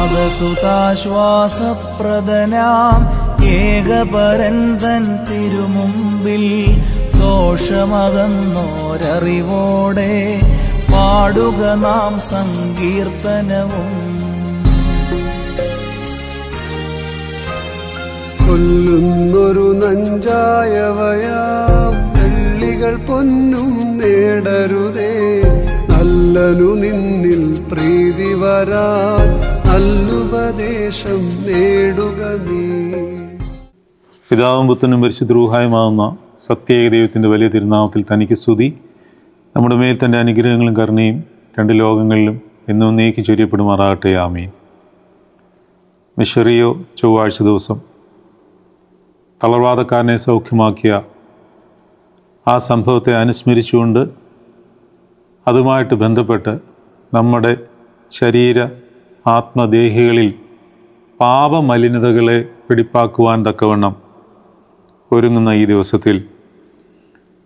നാദസുതാശ്വാസപ്രദനാം ഏകപരൻ തൻ തിരുമുമ്പിൽ ദോഷമകന്നോരറിവോടെ പാടുക നാം സങ്കീർത്തനവും. കൊല്ലുന്നൊരു നഞ്ചായവയാം വെള്ളികൾ പൊന്നും നേടരുതേ. നല്ലനു നിന്നിൽ പ്രീതി വരാൻ നല്ലുപദേശം നേടുക നീ. പിതാവും പുത്തനും പരിശുദ്രൂഹായുമാവുന്ന സത്യേക ദൈവത്തിന്റെ വലിയ തിരുനാമത്തിൽ തനിക്ക് സ്തുതി. നമ്മുടെ മേൽ തന്റെ അനുഗ്രഹങ്ങളും കരുണയും രണ്ട് ലോകങ്ങളിലും എന്നും നീക്കി ചൊരിയപ്പെടുമാറാകട്ടെ. ആമീൻ. മിഷറിയോ ചൊവ്വാഴ്ച ദിവസം തളർവാദക്കാരനെ സൗഖ്യമാക്കിയ ആ സംഭവത്തെ അനുസ്മരിച്ചുകൊണ്ട് അതുമായിട്ട് ബന്ധപ്പെട്ട് നമ്മുടെ ശരീര ആത്മദേഹികളിൽ പാപമലിനതകളെ വെടിപ്പാക്കുവാൻ തക്കവണ്ണം ഒരുങ്ങുന്ന ഈ ദിവസത്തിൽ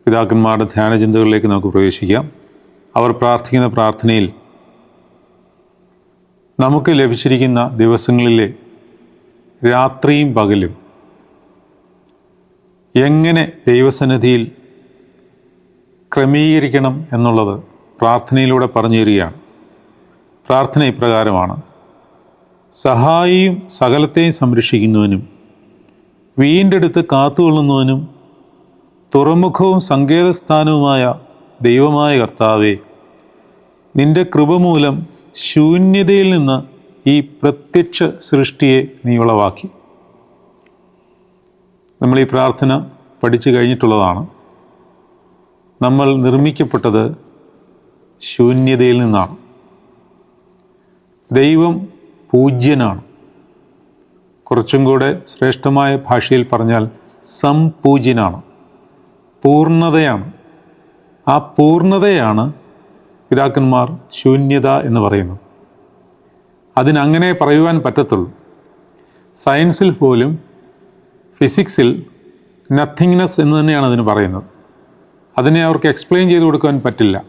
പിതാക്കന്മാരുടെ ധ്യാനചിന്തകളിലേക്ക് നമുക്ക് പ്രവേശിക്കാം. അവർ പ്രാർത്ഥിക്കുന്ന പ്രാർത്ഥനയിൽ നമുക്ക് ലഭിച്ചിരിക്കുന്ന ദിവസങ്ങളിലെ രാത്രിയും പകലും എങ്ങനെ ദൈവസന്നിധിയിൽ ക്രമീകരിക്കണം എന്നുള്ളത് പ്രാർത്ഥനയിലൂടെ പറഞ്ഞു തരികയാണ്. പ്രാർത്ഥന ഇപ്രകാരമാണ്. സഹായിയും സകലത്തെയും സംരക്ഷിക്കുന്നവനും വീണ്ടെടുത്ത് കാത്തുകൊള്ളുന്നവനും തുറമുഖവും സങ്കേതസ്ഥാനവുമായ ദൈവമായ കർത്താവെ നിന്റെ കൃപ മൂലം ശൂന്യതയിൽ നിന്ന് ഈ പ്രത്യക്ഷ സൃഷ്ടിയെ നീ ഉളവാക്കി നമ്മൾ ഈ പ്രാർത്ഥന പഠിച്ചു കഴിഞ്ഞിട്ടുള്ളതാണ്. നമ്മൾ നിർമ്മിക്കപ്പെട്ടത് ശൂന്യതയിൽ നിന്നാണ്. ദൈവം പൂജ്യനാണ്. കുറച്ചും കൂടെ ശ്രേഷ്ഠമായ ഭാഷയിൽ പറഞ്ഞാൽ സംപൂജ്യനാണ്. പൂർണതയാണ് ആ പൂർണതയാണ് പിതാക്കന്മാർ ശൂന്യത എന്ന് പറയുന്നത്. അതിനങ്ങനെ പറയുവാൻ പറ്റത്തുള്ളൂ. സയൻസിൽ പോലും ഫിസിക്സിൽ നത്തിങ്നെസ് എന്ന് തന്നെയാണ് അതിന് പറയുന്നത്. അതിനെ അവർക്ക് എക്സ്പ്ലെയിൻ ചെയ്ത് കൊടുക്കാൻ പറ്റില്ല.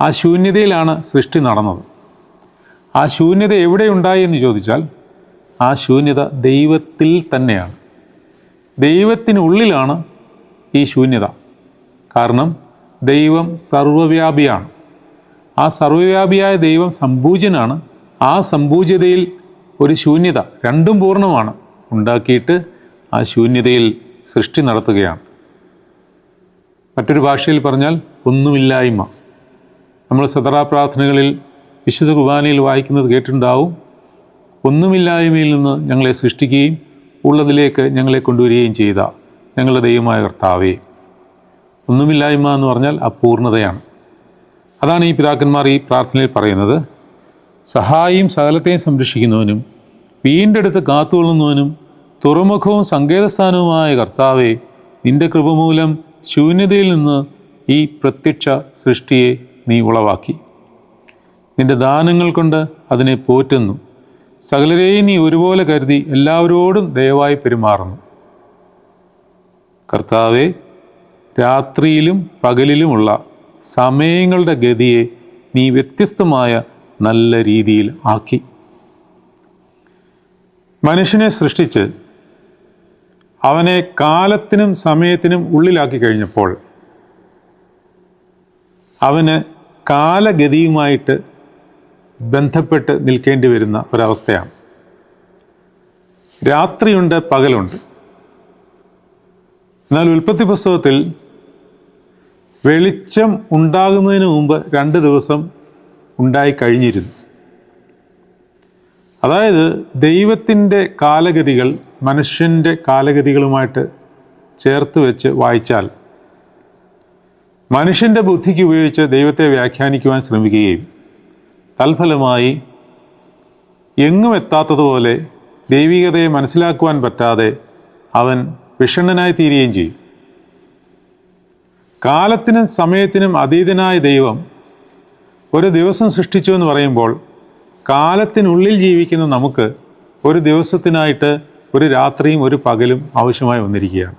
ആ ശൂന്യതയിലാണ് സൃഷ്ടി നടന്നത്. ആ ശൂന്യത എവിടെയുണ്ടായി എന്ന് ചോദിച്ചാൽ ആ ശൂന്യത ദൈവത്തിൽ തന്നെയാണ്. ദൈവത്തിനുള്ളിലാണ് ഈ ശൂന്യത. കാരണം ദൈവം സർവവ്യാപിയാണ്. ആ സർവവ്യാപിയായ ദൈവം സമ്പൂജ്യനാണ്. ആ സമ്പൂജ്യതയിൽ ഒരു ശൂന്യത രണ്ടും പൂർണമാണ്. ഉണ്ടാക്കിയിട്ട് ആ ശൂന്യതയിൽ സൃഷ്ടി നടത്തുകയാണ്. മറ്റൊരു ഭാഷയിൽ പറഞ്ഞാൽ ഒന്നുമില്ലായ്മ. നമ്മൾ സദറാ പ്രാർത്ഥനകളിൽ വിശുദ്ധ കുർബാനയിൽ വായിക്കുന്നത് കേട്ടിട്ടുണ്ടാവും. ഒന്നുമില്ലായ്മയിൽ നിന്ന് ഞങ്ങളെ സൃഷ്ടിക്കുകയും ഉള്ളതിലേക്ക് ഞങ്ങളെ കൊണ്ടുവരികയും ചെയ്ത ഞങ്ങളുടെ ദൈവമായ കർത്താവേ. ഒന്നുമില്ലായ്മ എന്ന് പറഞ്ഞാൽ അപൂർണതയാണ്. അതാണ് ഈ പിതാക്കന്മാർ ഈ പ്രാർത്ഥനയിൽ പറയുന്നത്. സഹായിയും സകലത്തെയും സംരക്ഷിക്കുന്നവനും വീണ്ടെടുത്ത് കാത്തുകൊള്ളുന്നവനും തുറമുഖവും സങ്കേതസ്ഥാനവുമായ കർത്താവെ നിന്റെ കൃപമൂലം ശൂന്യതയിൽ നിന്ന് ഈ പ്രത്യക്ഷ സൃഷ്ടിയെ നീ ഉളവാക്കി. നിന്റെ ദാനങ്ങൾ കൊണ്ട് അതിനെ പോറ്റുന്നു. സകലരെയും നീ ഒരുപോലെ കരുതി എല്ലാവരോടും ദയവായി പെരുമാറുന്നു. കർത്താവെ രാത്രിയിലും പകലിലുമുള്ള സമയങ്ങളുടെ ഗതിയെ നീ വ്യത്യസ്തമായ നല്ല രീതിയിൽ ആക്കി. മനുഷ്യനെ സൃഷ്ടിച്ച് അവനെ കാലത്തിനും സമയത്തിനും ഉള്ളിലാക്കി കഴിഞ്ഞപ്പോൾ അവന് കാലഗതിയുമായിട്ട് ബന്ധപ്പെട്ട് നിൽക്കേണ്ടി വരുന്ന ഒരവസ്ഥയാണ്. രാത്രിയുണ്ട് പകലുണ്ട്. എന്നാൽ ഉൽപ്പത്തി പുസ്തകത്തിൽ വെളിച്ചം ഉണ്ടാകുന്നതിന് മുമ്പ് രണ്ട് ദിവസം ഉണ്ടായി കഴിഞ്ഞിരുന്നു. അതായത് ദൈവത്തിന്റെ കാലഗതികൾ മനുഷ്യന്റെ കാലഗതികളുമായിട്ട് ചേർത്ത് വെച്ച് വായിച്ചാൽ മനുഷ്യന്റെ ബുദ്ധിക്ക് ഉപയോഗിച്ച് ദൈവത്തെ വ്യാഖ്യാനിക്കുവാൻ ശ്രമിക്കുകയും തൽഫലമായി എങ്ങും എത്താത്തതുപോലെ ദൈവികതയെ മനസ്സിലാക്കുവാൻ പറ്റാതെ അവൻ വിഷണ്ണനായി തീരുകയും ചെയ്യും. കാലത്തിനും സമയത്തിനും അതീതനായ ദൈവം ഒരു ദിവസം സൃഷ്ടിച്ചു എന്ന് പറയുമ്പോൾ കാലത്തിനുള്ളിൽ ജീവിക്കുന്ന നമുക്ക് ഒരു ദിവസത്തിനായിട്ട് ഒരു രാത്രിയും ഒരു പകലും ആവശ്യമായി വന്നിരിക്കുകയാണ്.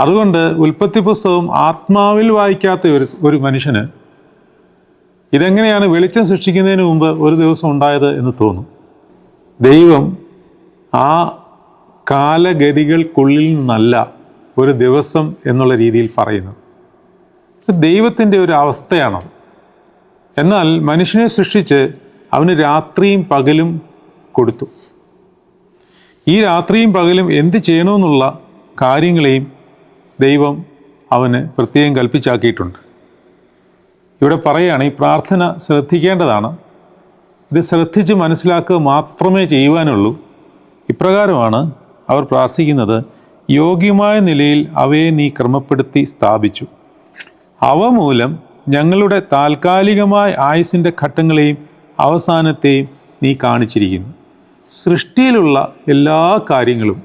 അതുകൊണ്ട് ഉൽപ്പത്തി പുസ്തകം ആത്മാവിൽ വായിക്കാത്ത ഒരു ഒരു മനുഷ്യന് ഇതെങ്ങനെയാണ് വെളിച്ചം സൃഷ്ടിക്കുന്നതിന് മുമ്പ് ഒരു ദിവസം ഉണ്ടായത് എന്ന് തോന്നും? ദൈവം ആ കാലഗതികൾക്കുള്ളിൽ നിന്നല്ല ഒരു ദിവസം എന്നുള്ള രീതിയിൽ പറയുന്നത്. ദൈവത്തിന്റെ ഒരു അവസ്ഥയാണ്. എന്നാൽ മനുഷ്യനെ സൃഷ്ടിച്ച് അവന് രാത്രിയും പകലും കൊടുത്തു. ഈ രാത്രിയും പകലും എന്ത് ചെയ്യണമെന്നുള്ള കാര്യങ്ങളെയും ദൈവം അവന് പ്രത്യേകം കൽപ്പിച്ചാക്കിയിട്ടുണ്ട്. ഇവിടെ പറയുകയാണ് ഈ പ്രാർത്ഥന ശ്രദ്ധിക്കേണ്ടതാണ്. ഇത് ശ്രദ്ധിച്ച് മനസ്സിലാക്കുക മാത്രമേ ചെയ്യുവാനുള്ളൂ. ഇപ്രകാരമാണ് അവർ പ്രാർത്ഥിക്കുന്നത് യോഗ്യമായ നിലയിൽ അവയെ നീ ക്രമപ്പെടുത്തി സ്ഥാപിച്ചു. അവ മൂലം ഞങ്ങളുടെ താൽക്കാലികമായ ആയുസിന്റെ ഘട്ടങ്ങളെയും അവസാനത്തെയും നീ കാണിച്ചിരിക്കുന്നു. സൃഷ്ടിയിലുള്ള എല്ലാ കാര്യങ്ങളും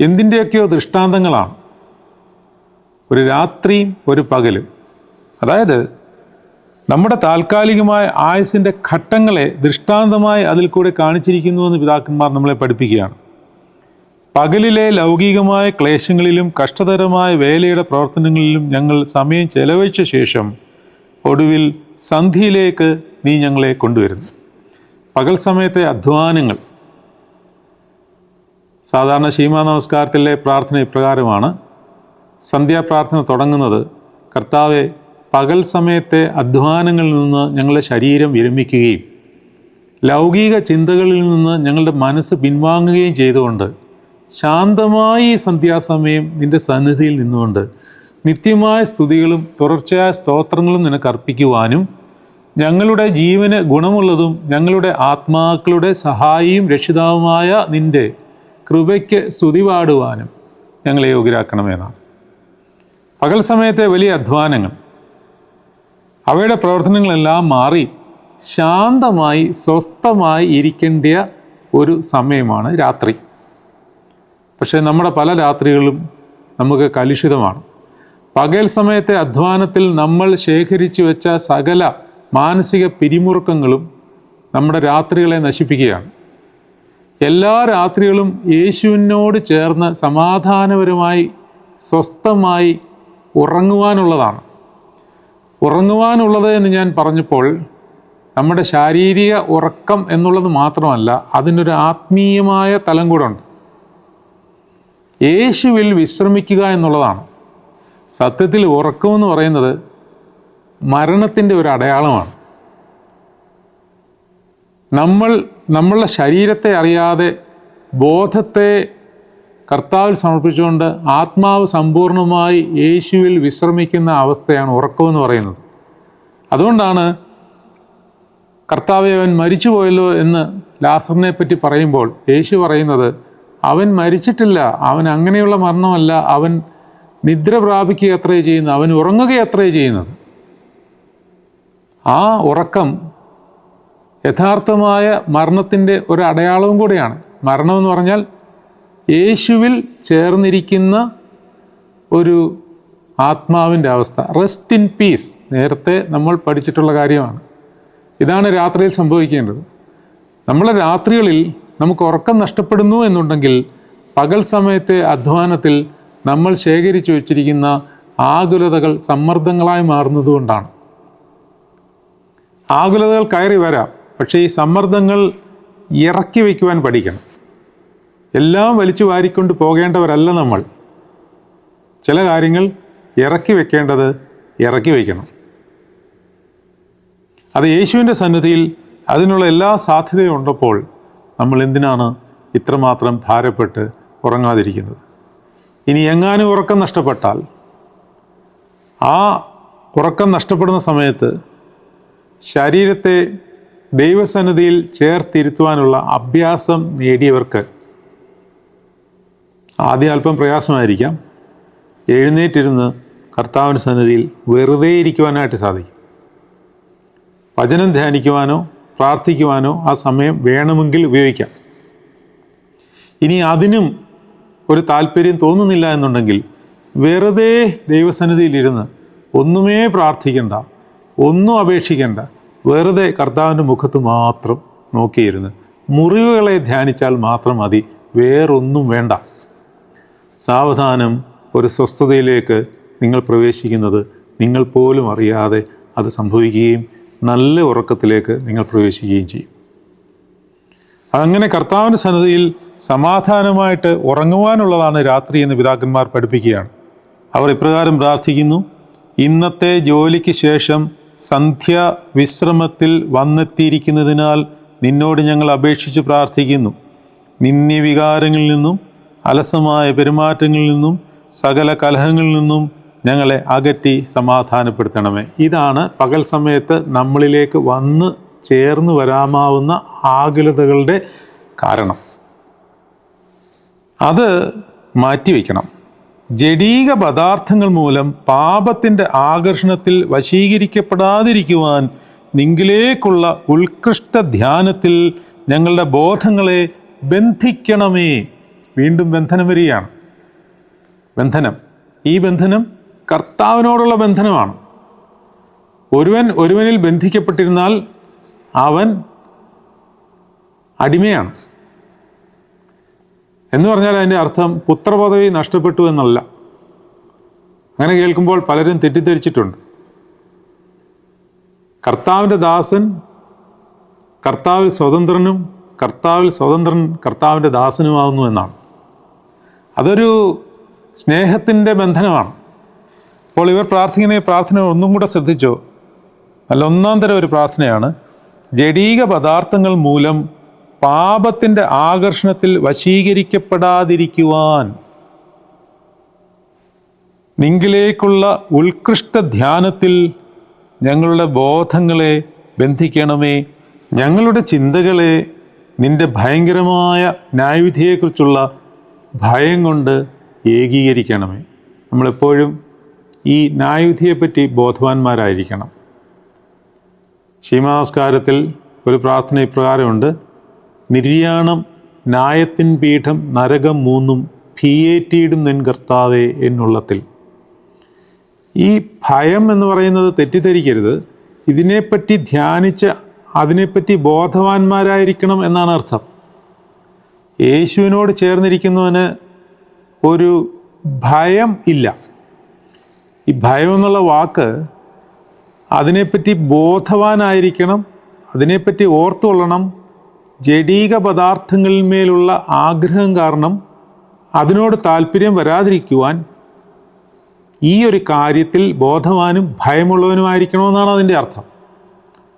എന്തിന്റെയൊക്കെയോ ദൃഷ്ടാന്തങ്ങളാണ്. ഒരു രാത്രിയും ഒരു പകലും. അതായത് നമ്മുടെ താൽക്കാലികമായ ആയുസിന്റെ ഘട്ടങ്ങളെ ദൃഷ്ടാന്തമായി അതിൽ കൂടെ കാണിച്ചിരിക്കുന്നുവെന്ന് പിതാക്കന്മാർ നമ്മളെ പഠിപ്പിക്കുകയാണ്. പകലിലെ ലൗകികമായ ക്ലേശങ്ങളിലും കഷ്ടതരമായ വേലയുടെ പ്രവർത്തനങ്ങളിലും ഞങ്ങൾ സമയം ചെലവഴിച്ച ശേഷം ഒടുവിൽ സന്ധിയിലേക്ക് നീ ഞങ്ങളെ കൊണ്ടുവരുന്നു. പകൽ സമയത്തെ അധ്വാനങ്ങൾ. സാധാരണ ശീമാ നമസ്കാരത്തിലെ പ്രാർത്ഥന ഇപ്രകാരമാണ്. സന്ധ്യാപ്രാർത്ഥന തുടങ്ങുന്നത് കർത്താവെ പകൽ സമയത്തെ അധ്വാനങ്ങളിൽ നിന്ന് ഞങ്ങളുടെ ശരീരം വിരമിക്കുകയും ലൗകിക ചിന്തകളിൽ നിന്ന് ഞങ്ങളുടെ മനസ്സ് പിൻവാങ്ങുകയും ചെയ്തുകൊണ്ട് ശാന്തമായി സന്ധ്യാസമയം നിന്റെ സന്നിധിയിൽ നിന്നുകൊണ്ട് നിത്യമായ സ്തുതികളും തുടർച്ചയായ സ്തോത്രങ്ങളും നിനക്ക് അർപ്പിക്കുവാനും ഞങ്ങളുടെ ജീവന് ഗുണമുള്ളതും ഞങ്ങളുടെ ആത്മാക്കളുടെ സഹായിയും രക്ഷിതാവുമായ നിന്റെ കൃപയ്ക്ക് സ്തുതി പാടുവാനും ഞങ്ങളെ യോഗ്യരാക്കണമെന്നാണ്. പകൽ സമയത്തെ വലിയ അധ്വാനങ്ങൾ. അവയുടെ പ്രവർത്തനങ്ങളെല്ലാം മാറി ശാന്തമായി സ്വസ്ഥമായി ഇരിക്കേണ്ട ഒരു സമയമാണ് രാത്രി. പക്ഷേ നമ്മുടെ പല രാത്രികളും നമുക്ക് കലുഷിതമാണ്. പകൽ സമയത്തെ അധ്വാനത്തിൽ നമ്മൾ ശേഖരിച്ചു വെച്ച സകല മാനസിക പിരിമുറുക്കങ്ങളും നമ്മുടെ രാത്രികളെ നശിപ്പിക്കുകയാണ്. എല്ലാ രാത്രികളും യേശുവിനോട് ചേർന്ന് സമാധാനപരമായി സ്വസ്ഥമായി ഉറങ്ങുവാനുള്ളതാണ്. ഉറങ്ങുവാനുള്ളത് എന്ന് ഞാൻ പറഞ്ഞപ്പോൾ നമ്മുടെ ശാരീരിക ഉറക്കം എന്നുള്ളത് മാത്രമല്ല അതിനൊരു ആത്മീയമായ തലം കൂടെ ഉണ്ട്. യേശുവിൽ വിശ്രമിക്കുക എന്നുള്ളതാണ്. സത്യത്തിൽ ഉറക്കമെന്ന് പറയുന്നത് മരണത്തിന്റെ ഒരു അടയാളമാണ്. നമ്മൾ നമ്മളുടെ ശരീരത്തെ അറിയാതെ ബോധത്തെ കർത്താവിൽ സമർപ്പിച്ചുകൊണ്ട് ആത്മാവ് സമ്പൂർണമായി യേശുവിൽ വിശ്രമിക്കുന്ന അവസ്ഥയാണ് ഉറക്കമെന്ന് പറയുന്നത്. അതുകൊണ്ടാണ് കർത്താവെ അവൻ മരിച്ചുപോയല്ലോ എന്ന് ലാസറിനെ പറ്റി പറയുമ്പോൾ യേശു പറയുന്നത് അവൻ മരിച്ചിട്ടില്ല അവൻ അങ്ങനെയുള്ള മരണമല്ല അവൻ നിദ്ര പ്രാപിക്കുക അത്രേ ചെയ്യുന്നത് അവൻ ഉറങ്ങുക അത്രേ ചെയ്യുന്നത് ആ ഉറക്കം യഥാർത്ഥമായ മരണത്തിന്റെ ഒരു അടയാളവും കൂടെയാണ്. മരണമെന്ന് പറഞ്ഞാൽ യേശുവിൽ ചേർന്നിരിക്കുന്ന ഒരു ആത്മാവിന്റെ അവസ്ഥ. റെസ്റ്റ് ഇൻ പീസ് നേരത്തെ നമ്മൾ പഠിച്ചിട്ടുള്ള കാര്യമാണ്. ഇതാണ് രാത്രിയിൽ സംഭവിക്കേണ്ടത്. നമ്മളെ രാത്രികളിൽ നമുക്ക് ഉറക്കം നഷ്ടപ്പെടുന്നു എന്നുണ്ടെങ്കിൽ പകൽ സമയത്തെ അധ്വാനത്തിൽ നമ്മൾ ശേഖരിച്ചു വച്ചിരിക്കുന്ന ആകുലതകൾ സമ്മർദ്ദങ്ങളായി മാറുന്നതുകൊണ്ടാണ് ആകുലതകൾ കയറി വരാം. പക്ഷേ ഈ സമ്മർദ്ദങ്ങൾ ഇറക്കി വയ്ക്കുവാൻ പഠിക്കണം. എല്ലാം വലിച്ചു വാരിക്കൊണ്ട് പോകേണ്ടവരല്ല നമ്മൾ. ചില കാര്യങ്ങൾ ഇറക്കി വെക്കേണ്ടത് ഇറക്കി വയ്ക്കണം. അത് യേശുവിന്റെ സന്നിധിയിൽ അതിനുള്ള എല്ലാ സാധ്യതയും ഉണ്ടപ്പോൾ നമ്മൾ എന്തിനാണ് ഇത്രമാത്രം ഭാരപ്പെട്ട് ഉറങ്ങാതിരിക്കുന്നത്? ഇനി എങ്ങാനും ഉറക്കം നഷ്ടപ്പെട്ടാൽ ആ ഉറക്കം നഷ്ടപ്പെടുന്ന സമയത്ത് ശരീരത്തെ ദൈവസന്നിധിയിൽ ചേർത്തിരുത്തുവാനുള്ള അഭ്യാസം നേടിയവർക്ക് ആദ്യം അല്പം പ്രയാസമായിരിക്കാം. എഴുന്നേറ്റിരുന്ന് കർത്താവിന് സന്നിധിയിൽ വെറുതെ ഇരിക്കുവാനായിട്ട് സാധിക്കും. വചനം ധ്യാനിക്കുവാനോ പ്രാർത്ഥിക്കുവാനോ ആ സമയം വേണമെങ്കിൽ ഉപയോഗിക്കാം. ഇനി അതിനും ഒരു താല്പര്യം തോന്നുന്നില്ല എന്നുണ്ടെങ്കിൽ വെറുതെ ദൈവസന്നിധിയിലിരുന്ന് ഒന്നുമേ പ്രാർത്ഥിക്കേണ്ട ഒന്നും അപേക്ഷിക്കേണ്ട. വെറുതെ കർത്താവിന്റെ മുഖത്ത് മാത്രം നോക്കിയിരുന്ന് മുറിവുകളെ ധ്യാനിച്ചാൽ മാത്രം മതി വേറൊന്നും വേണ്ട. സാവധാനം ഒരു സ്വസ്ഥതയിലേക്ക് നിങ്ങൾ പ്രവേശിക്കുന്നത് നിങ്ങൾ പോലും അറിയാതെ അത് സംഭവിക്കുകയും നല്ല ഉറക്കത്തിലേക്ക് നിങ്ങൾ പ്രവേശിക്കുകയും ചെയ്യും. അങ്ങനെ കർത്താവിന്റെ സന്നദ്ധിയിൽ സമാധാനമായിട്ട് ഉറങ്ങുവാനുള്ളതാണ് രാത്രി എന്ന് പിതാക്കന്മാർ പഠിപ്പിക്കുകയാണ്. അവർ ഇപ്രകാരം പ്രാർത്ഥിക്കുന്നു ഇന്നത്തെ ജോലിക്ക് ശേഷം സന്ധ്യ വിശ്രമത്തിൽ വന്നെത്തിയിരിക്കുന്നതിനാൽ നിന്നോട് ഞങ്ങൾ അപേക്ഷിച്ച് പ്രാർത്ഥിക്കുന്നു. നിന്യവികാരങ്ങളിൽ നിന്നും അലസമായ പെരുമാറ്റങ്ങളിൽ നിന്നും സകല കലഹങ്ങളിൽ നിന്നും ഞങ്ങളെ അകറ്റി സമാധാനപ്പെടുത്തണമേ. ഇതാണ് പകൽ സമയത്ത് നമ്മളിലേക്ക് വന്ന് ചേർന്ന് വരാമാവുന്ന ആകുലതകളുടെ കാരണം. അത് മാറ്റിവെക്കണം. ജഡീക പദാർത്ഥങ്ങൾ മൂലം പാപത്തിന്റെ ആകർഷണത്തിൽ വശീകരിക്കപ്പെടാതിരിക്കുവാൻ നിങ്കിലേക്കുള്ള ഉത്കൃഷ്ട ധ്യാനത്തിൽ ഞങ്ങളുടെ ബോധങ്ങളെ ബന്ധിക്കണമേ. വീണ്ടും ബന്ധനം വരികയാണ്. ബന്ധനം. ഈ ബന്ധനം കർത്താവിനോടുള്ള ബന്ധനമാണ്. ഒരുവൻ ഒരുവനിൽ ബന്ധിക്കപ്പെട്ടിരുന്നാൽ അവൻ അടിമയാണ്. എന്ന് പറഞ്ഞാൽ അതിന്റെ അർത്ഥം പുത്രപദവി നഷ്ടപ്പെട്ടു എന്നല്ല. അങ്ങനെ കേൾക്കുമ്പോൾ പലരും തെറ്റിദ്ധരിച്ചിട്ടുണ്ട്. കർത്താവിന്റെ ദാസൻ കർത്താവിൽ സ്വതന്ത്രനും കർത്താവിൽ സ്വതന്ത്രൻ കർത്താവിന്റെ ദാസനുമാകുന്നു എന്നാണ്. അതൊരു സ്നേഹത്തിന്റെ ബന്ധനമാണ്. അപ്പോൾ ഇവർ പ്രാർത്ഥിക്കുന്ന പ്രാർത്ഥന ഒന്നും കൂടെ ശ്രദ്ധിച്ചോ? അല്ല ഒന്നാം തരം ഒരു പ്രാർത്ഥനയാണ്. ജഡീക പദാർത്ഥങ്ങൾ മൂലം പാപത്തിന്റെ ആകർഷണത്തിൽ വശീകരിക്കപ്പെടാതിരിക്കുവാൻ നിങ്കിലേക്കുള്ള ഉത്കൃഷ്ട ധ്യാനത്തിൽ ഞങ്ങളുടെ ബോധങ്ങളെ ബന്ധിക്കണമേ. ഞങ്ങളുടെ ചിന്തകളെ നിന്റെ ഭയങ്കരമായ ന്യായവിധിയെക്കുറിച്ചുള്ള ഭയം കൊണ്ട് ഏകീകരിക്കണമേ. നമ്മളെപ്പോഴും ഈ ന്യായവിധിയെപ്പറ്റി ബോധവാന്മാരായിരിക്കണം. ക്ഷീമാസ്കാരത്തിൽ ഒരു പ്രാർത്ഥന ഇപ്രകാരമുണ്ട്. നിര്യാണം ന്യായത്തിൻ പീഠം നരകം മൂന്നും ഭീയേറ്റിയിടും നിൻകർത്താതെ എന്നുള്ളത്തിൽ. ഈ ഭയം എന്ന് പറയുന്നത് തെറ്റിദ്ധരിക്കരുത്. ഇതിനെപ്പറ്റി ധ്യാനിച്ച് അതിനെപ്പറ്റി ബോധവാന്മാരായിരിക്കണം എന്നാണ് അർത്ഥം. യേശുവിനോട് ചേർന്നിരിക്കുന്നവന് ഒരു ഭയം ഇല്ല. ഈ ഭയം എന്നുള്ള വാക്ക് അതിനെപ്പറ്റി ബോധവാനായിരിക്കണം അതിനെപ്പറ്റി ഓർത്തുകൊള്ളണം ജഡീക പദാർത്ഥങ്ങളിന്മേലുള്ള ആഗ്രഹം കാരണം അതിനോട് താല്പര്യം വരാതിരിക്കുവാൻ ഈ ഒരു കാര്യത്തിൽ ബോധവാനും ഭയമുള്ളവനുമായിരിക്കണമെന്നാണ് അതിന്റെ അർത്ഥം.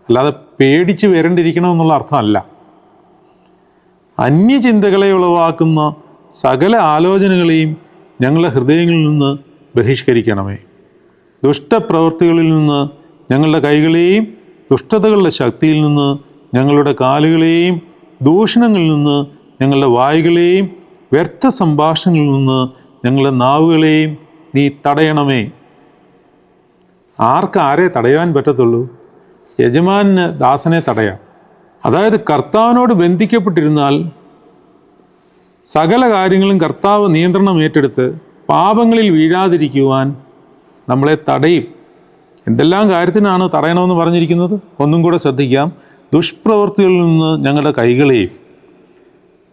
അല്ലാതെ പേടിച്ച് വരണ്ടിരിക്കണമെന്നുള്ള അർത്ഥമല്ല. അന്യചിന്തകളെ ഉളവാക്കുന്ന സകല ആലോചനകളെയും ഞങ്ങളുടെ ഹൃദയങ്ങളിൽ നിന്ന് ബഹിഷ്കരിക്കണമേ. ദുഷ്ടപ്രവൃത്തികളിൽ നിന്ന് ഞങ്ങളുടെ കൈകളെയും ദുഷ്ടതകളുടെ ശക്തിയിൽ നിന്ന് ഞങ്ങളുടെ കാലുകളെയും ദൂഷണങ്ങളിൽ നിന്ന് ഞങ്ങളുടെ വായുകളെയും വ്യർത്ഥ സംഭാഷണങ്ങളിൽ നിന്ന് ഞങ്ങളുടെ നാവുകളെയും നീ തടയണമേ. ആർക്ക് ആരെ തടയാൻ പറ്റത്തുള്ളൂ? യജമാനിന് ദാസനെ തടയാം. അതായത് കർത്താവിനോട് ബന്ധിക്കപ്പെട്ടിരുന്നാൽ സകല കാര്യങ്ങളും കർത്താവ് നിയന്ത്രണം ഏറ്റെടുത്ത് പാപങ്ങളിൽ വീഴാതിരിക്കുവാൻ നമ്മളെ തടയും. എന്തെല്ലാം കാര്യത്തിനാണ് തടയണമെന്ന് പറഞ്ഞിരിക്കുന്നത്? ഒന്നും കൂടെ ശ്രദ്ധിക്കാം. ദുഷ്പ്രവൃത്തികളിൽ നിന്ന് ഞങ്ങളുടെ കൈകളെയും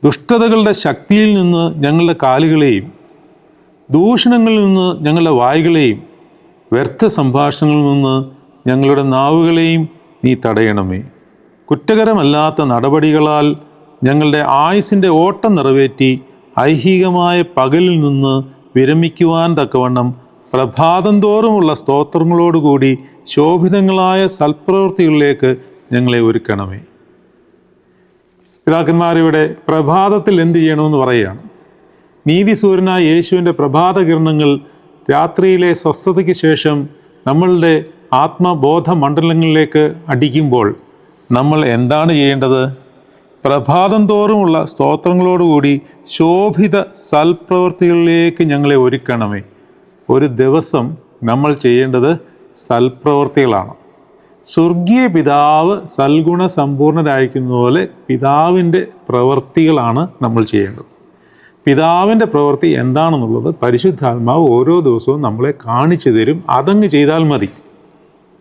ദുഷ്ടതകളുടെ ശക്തിയിൽ നിന്ന് ഞങ്ങളുടെ കാലുകളെയും ദൂഷണങ്ങളിൽ നിന്ന് ഞങ്ങളുടെ വായുകളെയും വ്യർത്ഥ സംഭാഷണങ്ങളിൽ നിന്ന് ഞങ്ങളുടെ നാവുകളെയും നീ തടയണമേ. കുറ്റകരമല്ലാത്ത നടപടികളാൽ ഞങ്ങളുടെ ആയുസിന്റെ ഓട്ടം നിറവേറ്റി ഐഹികമായ പകലിൽ നിന്ന് വിരമിക്കുവാൻ തക്കവണ്ണം പ്രഭാതം തോറുമുള്ള സ്തോത്രങ്ങളോടുകൂടി ശോഭിതങ്ങളായ സൽപ്രവൃത്തികളിലേക്ക് ഞങ്ങളെ ഒരുക്കണമേ. പിതാക്കന്മാരിവിടെ പ്രഭാതത്തിൽ എന്ത് ചെയ്യണമെന്ന് പറയുകയാണ്. നീതിസൂര്യനായ യേശുവിന്റെ പ്രഭാത കിരണങ്ങൾ രാത്രിയിലെ സ്വസ്ഥതയ്ക്ക് ശേഷം നമ്മളുടെ ആത്മബോധ മണ്ഡലങ്ങളിലേക്ക് അടിക്കുമ്പോൾ നമ്മൾ എന്താണ് ചെയ്യേണ്ടത്? പ്രഭാതം തോറുമുള്ള സ്തോത്രങ്ങളോടുകൂടി ശോഭിത സൽപ്രവൃത്തികളിലേക്ക് ഞങ്ങളെ ഒരുക്കണമേ. ഒരു ദിവസം നമ്മൾ ചെയ്യേണ്ടത് സൽപ്രവൃത്തികളാണ്. സ്വർഗീയ പിതാവ് സൽഗുണ സമ്പൂർണരായിരിക്കുന്ന പോലെ പിതാവിന്റെ പ്രവൃത്തികളാണ് നമ്മൾ ചെയ്യേണ്ടത്. പിതാവിന്റെ പ്രവൃത്തി എന്താണെന്നുള്ളത് പരിശുദ്ധാത്മാവ് ഓരോ ദിവസവും നമ്മളെ കാണിച്ചു തരും. അതങ്ങ് ചെയ്താൽ മതി.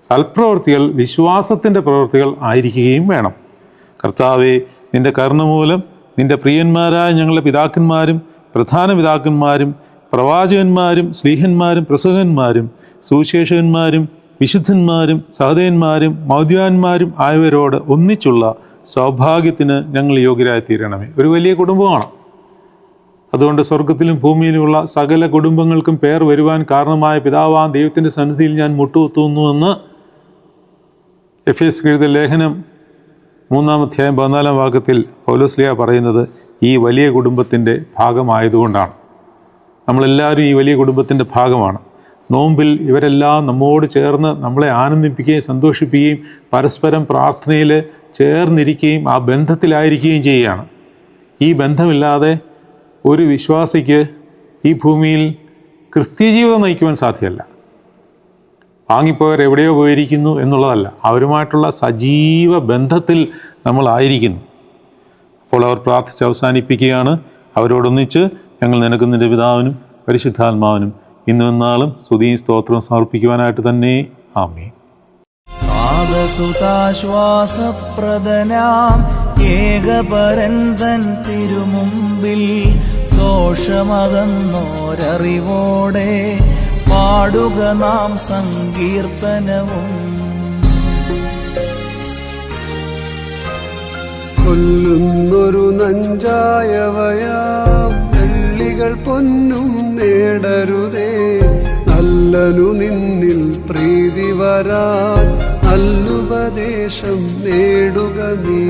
സൽപ്രവൃത്തികൾ വിശ്വാസത്തിന്റെ പ്രവൃത്തികൾ ആയിരിക്കുകയും വേണം. കർത്താവെ നിന്റെ കരുണ മൂലം നിന്റെ പ്രിയന്മാരായ ഞങ്ങളുടെ പിതാക്കന്മാരും പ്രധാന പിതാക്കന്മാരും പ്രവാചകന്മാരും സ്ലീഹന്മാരും പ്രസംഗന്മാരും സുവിശേഷകന്മാരും വിശുദ്ധന്മാരും സഹതയന്മാരും മൗദ്യാന്മാരും ആയവരോട് ഒന്നിച്ചുള്ള സൗഭാഗ്യത്തിന് ഞങ്ങൾ യോഗ്യരായി തീരണമേ ഒരു വലിയ കുടുംബമാണ്. അതുകൊണ്ട് സ്വർഗത്തിലും ഭൂമിയിലുമുള്ള സകല കുടുംബങ്ങൾക്കും പേർ വരുവാൻ കാരണമായ പിതാവാൻ ദൈവത്തിന്റെ സന്നിധിയിൽ ഞാൻ മുട്ടുകുത്തുന്നുവെന്ന് എഫ് എസ് എഴുതിയ ലേഖനം മൂന്നാം അധ്യായം പതിനാലാം വാക്യത്തിൽ പൗലോസ്ലിയ പറയുന്നത് ഈ വലിയ കുടുംബത്തിന്റെ ഭാഗമായതുകൊണ്ടാണ്. നമ്മളെല്ലാവരും ഈ വലിയ കുടുംബത്തിന്റെ ഭാഗമാണ്. നോമ്പിൽ ഇവരെല്ലാം നമ്മോട് ചേർന്ന് നമ്മളെ ആനന്ദിപ്പിക്കുകയും സന്തോഷിപ്പിക്കുകയും പരസ്പരം പ്രാർത്ഥനയിൽ ചേർന്നിരിക്കുകയും ആ ബന്ധത്തിലായിരിക്കുകയും ചെയ്യുകയാണ്. ഈ ബന്ധമില്ലാതെ ഒരു വിശ്വാസിക്ക് ഈ ഭൂമിയിൽ ക്രിസ്തീയ ജീവിതം നയിക്കുവാൻ സാധ്യമല്ല. വാങ്ങിപ്പോയവർ എവിടെയോ പോയിരിക്കുന്നു എന്നുള്ളതല്ല. അവരുമായിട്ടുള്ള സജീവ ബന്ധത്തിൽ നമ്മളായിരിക്കുന്നു. അപ്പോൾ അവർ പ്രാർത്ഥിച്ച് അവസാനിപ്പിക്കുകയാണ്. അവരോടൊന്നിച്ച് ഞങ്ങൾ നിനക്ക് നിന്റെ പിതാവിനും പരിശുദ്ധാത്മാവിനും ഇന്നും എന്നാളും സ്തുതിയും സ്തോത്രവും സമർപ്പിക്കുവാനായിട്ട് തന്നെ. ആമേ നാദസുതാശ്വാസപ്രദനാം ഏകപരൻ തിരുമുമ്പിൽ ദോഷമകന്നോരറിവോടെ പാടുക നാം സങ്കീർത്തനവും. കൊല്ലുന്നൊരു നഞ്ചായവയാ വെള്ളികൾ പൊന്നും നേടരുതേ. നല്ലനു നിന്നിൽ പ്രീതി വരാൻ നല്ലുപദേശം നേടുക നീ.